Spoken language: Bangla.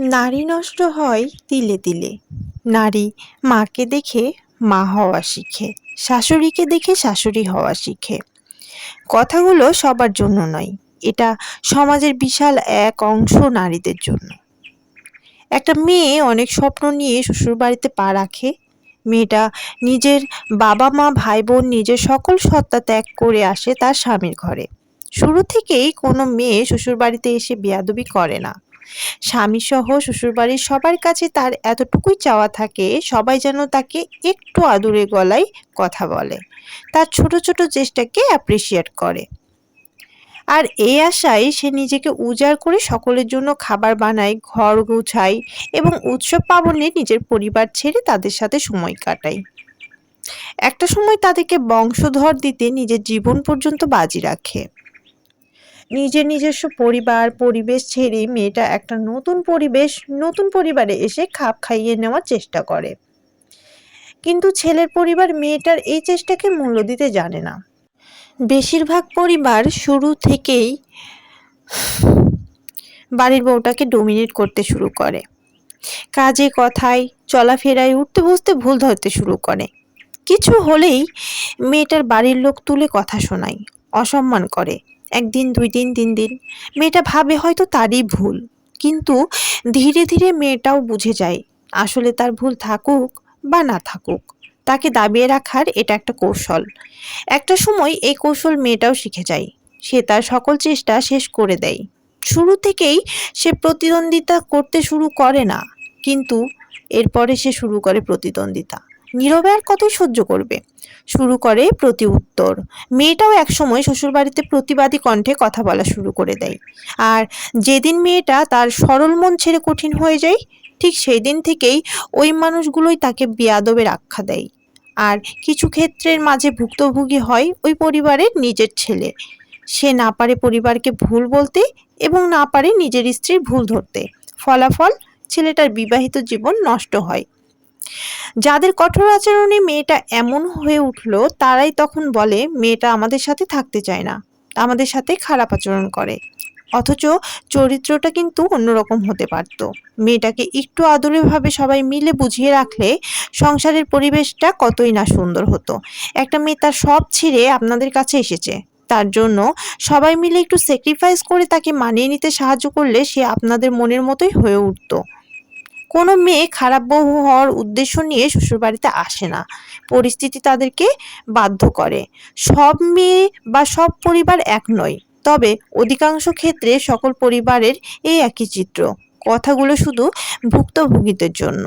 নারী নষ্ট হয় তিলে তিলে। নারী মাকে দেখে মা হওয়া শিখে, শাশুড়িকে দেখে শাশুড়ি হওয়া শিখে। কথাগুলো সবার জন্য নয়, এটা সমাজের বিশাল এক অংশ নারীদের জন্য। একটা মেয়ে অনেক স্বপ্ন নিয়ে শ্বশুরবাড়িতে পা রাখে। মেয়েটা নিজের বাবা মা ভাই বোন নিজের সকল সত্তা ত্যাগ করে আসে তার স্বামীর ঘরে। শুরু থেকেই কোনো মেয়ে শ্বশুরবাড়িতে এসে বেয়াদবি করে না। স্বামী সহ শ্বশুরবাড়ির সবার কাছে তার এতটুকুই চাওয়া থাকে, সবাই যেন তাকে একটু আদুরে গলায় কথা বলে। তার ছোট ছোট চেষ্টাকে অ্যাপ্রিসিয়েট করে। আর এই আশায় সে নিজেকে উজাড় করে সকলের জন্য খাবার বানায়, ঘর গুছায় এবং উৎসব পার্বণে নিজের পরিবার ছেড়ে তাদের সাথে সময় কাটায়। একটা সময় তাদেরকে বংশধর দিতে নিজের জীবন পর্যন্ত বাজি রাখে। নিজের নিজস্ব পরিবার, পরিবেশ ছেড়ে মেয়েটা একটা নতুন পরিবেশ, নতুন পরিবারে এসে খাপ খাইয়ে নেওয়ার চেষ্টা করে। কিন্তু ছেলের পরিবার মেয়েটার এই চেষ্টাকে মূল্য দিতে জানে না। বেশিরভাগ পরিবার শুরু থেকেই বাড়ির বউটাকে ডোমিনেট করতে শুরু করে। কাজে, কথায়, চলাফেরায় উঠতে বসতে ভুল ধরতে শুরু করে। কিছু হলেই মেয়েটার বাড়ির লোক তুলে কথা শোনায়, অসম্মান করে। একদিন দুই দিন তিন দিন মেয়েটা ভাবে হয়তো তারই ভুল, কিন্তু ধীরে ধীরে মেয়েটাও বুঝে যায়, আসলে তার ভুল থাকুক বা না থাকুক, তাকে দাবিয়ে রাখার এটা একটা কৌশল। একটা সময় এই কৌশল মেয়েটাও শিখে যায়, সে তার সকল চেষ্টা শেষ করে দেয়। শুরু থেকেই সে প্রতিদ্বন্দ্বিতা করতে শুরু করে না, কিন্তু এরপরে সে শুরু করে প্রতিদ্বন্দ্বিতা। নীরবে আর কতই সহ্য করবে? শুরু করে প্রতি উত্তর মেয়েটাও একসময় শ্বশুরবাড়িতে প্রতিবাদী কণ্ঠে কথা বলা শুরু করে দেয়। আর যেদিন মেয়েটা তার সরল মন ছেড়ে কঠিন হয়ে যায়, ঠিক সেই দিন থেকেই ওই মানুষগুলোই তাকে বিয়াদবের আখ্যা দেয়। আর কিছু ক্ষেত্রের মাঝে ভুক্তভোগী হয় ওই পরিবারের নিজের ছেলে। সে না পারে পরিবারকে ভুল বলতে এবং না পারে নিজের স্ত্রীর ভুল ধরতে। ফলাফল, ছেলেটার বিবাহিত জীবন নষ্ট হয়। যাদের কঠোর আচরণে মেয়েটা এমন হয়ে উঠল, তারাই তখন বলে, মেয়েটা আমাদের সাথে থাকতে চায় না। আমাদের সাথে খারাপ আচরণ করে। অথচ চরিত্রটা কিন্তু অন্যরকম হতে পারত। মেয়েটাকে একটু আদরেভাবে সবাই মিলে বুঝিয়ে রাখলে সংসারের পরিবেশটা কতই না সুন্দর হতো। একটা মেয়ে তার সব ছিঁড়ে আপনাদের কাছে এসেছে। তার জন্য সবাই মিলে একটু স্যাক্রিফাইস করে তাকে মানিয়ে নিতে সাহায্য করলে সে আপনাদের মনের মতোই হয়ে উঠতো। কোনো মেয়ে খারাপ বউ হওয়ার উদ্দেশ্য নিয়ে শ্বশুরবাড়িতে আসে না। পরিস্থিতি তাদেরকে বাধ্য করে। সব মেয়ে বা সব পরিবার এক নয়। তবে অধিকাংশ ক্ষেত্রে সকল পরিবারের এই একই চিত্র। কথাগুলো শুধু ভুক্তভোগীদের জন্য।